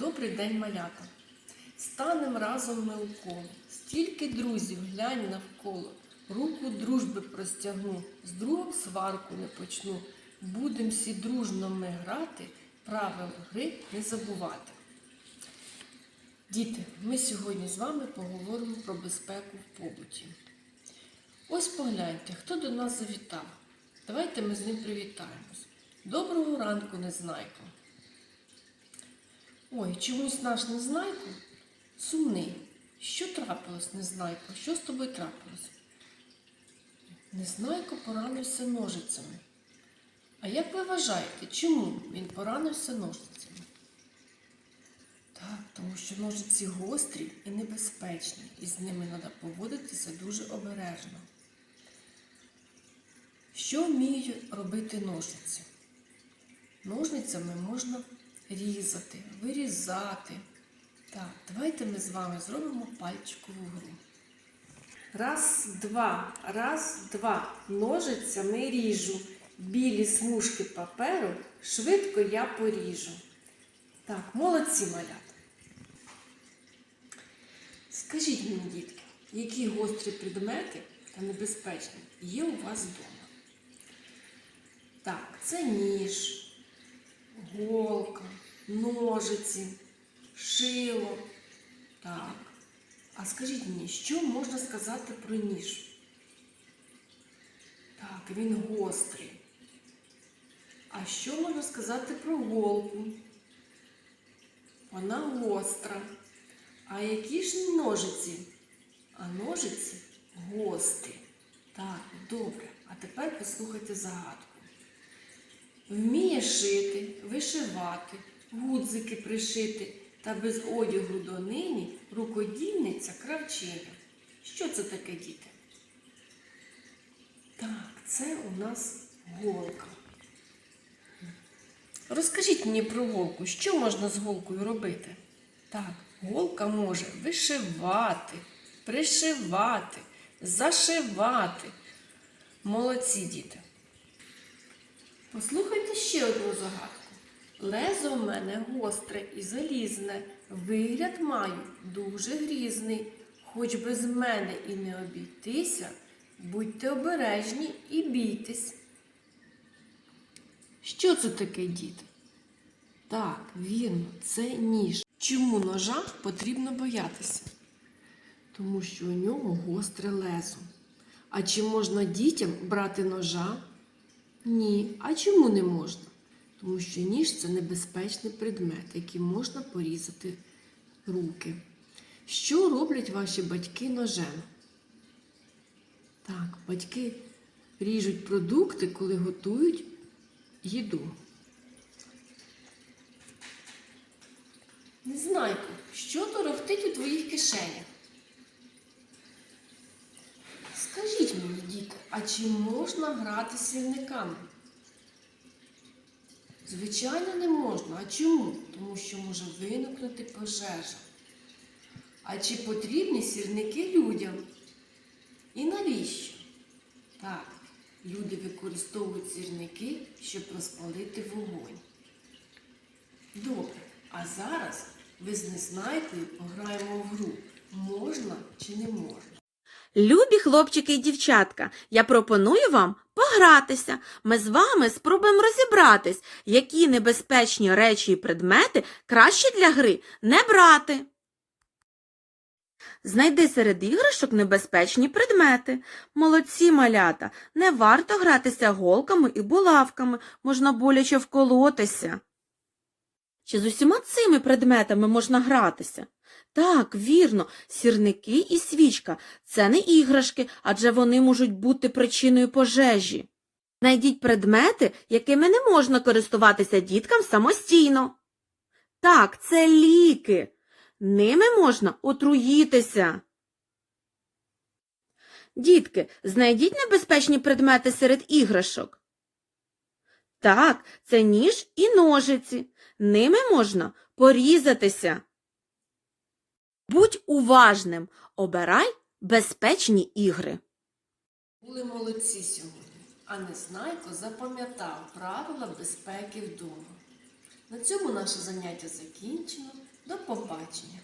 Добрий день, малята. Станем разом ми у коло. Стільки друзів, глянь навколо. Руку дружби простягну, з другом сварку не почну. Будем всі дружно ми грати, правил гри не забувати. Діти, ми сьогодні з вами поговоримо про безпеку в побуті. Ось погляньте, хто до нас завітав. Давайте ми з ним привітаємось. Доброго ранку, незнайко. Ой, чомусь наш незнайко сумний. Що трапилось, незнайко? Що з тобою трапилось? Незнайко поранився ножицями. А як ви вважаєте, чому він поранився ножицями? Так, тому що ножиці гострі і небезпечні, і з ними треба поводитися дуже обережно. Що вміють робити ножиці? Ножницями можна різати, вирізати. Так, давайте ми з вами зробимо пальчикову гру. Раз, два, раз, два. Ножицями ріжу. Білі смужки паперу швидко я поріжу. Так, молодці малята. Скажіть мені, дітки, які гострі предмети та небезпечні є у вас вдома? Так, це ніж, голка, ножиці, шило. Так. А скажіть мені, що можна сказати про ніж? Так, він гострий. А що можна сказати про голку? Вона гостра. А які ж ножиці? А ножиці гострі. Так, добре. А тепер послухайте загадку. Вміє шити, вишивати, гудзики пришити та без одягу донині рукодільниця кравчиня. Що це таке, діти? Так, це у нас голка. Розкажіть мені про голку, що можна з голкою робити? Так, голка може вишивати, пришивати, зашивати. Молодці діти. Послухайте ще одну загадку. Лезо в мене гостре і залізне, вигляд маю дуже грізний. Хоч без мене і не обійтися, будьте обережні і бійтесь. Що це таке, діти? Так, вірно, це ніж. Чому ножа потрібно боятися? Тому що у нього гостре лезо. А чи можна дітям брати ножа? Ні. А чому не можна? Тому що ніж це небезпечний предмет, яким можна порізати руки. Що роблять ваші батьки ножем? Так, батьки ріжуть продукти, коли готують їду. Незнайко, що торохтить у твоїх кишенях? Скажіть мені, діти, а чи можна грати сірниками? Звичайно, не можна. А чому? Тому що може виникнути пожежа. А чи потрібні сірники людям? І навіщо? Так, люди використовують сірники, щоб розпалити вогонь. Добре, а зараз ви з незнайкою пограємо в гру. Можна чи не можна? Любі хлопчики і дівчатка, я пропоную вам погратися. Ми з вами спробуємо розібратись, які небезпечні речі і предмети краще для гри не брати. Знайди серед іграшок небезпечні предмети. Молодці малята, не варто гратися голками і булавками, можна боляче вколотися. Чи з усіма цими предметами можна гратися? Так, вірно, сірники і свічка це не іграшки, адже вони можуть бути причиною пожежі. Найдіть предмети, якими не можна користуватися діткам самостійно. Так, це ліки. Ними можна отруїтися. Дітки, знайдіть небезпечні предмети серед іграшок. Так, це ніж і ножиці. Ними можна порізатися. Будь уважним, обирай безпечні ігри. Були молодці сьогодні, а Незнайко запам'ятав правила безпеки вдома. На цьому наше заняття закінчено. До побачення!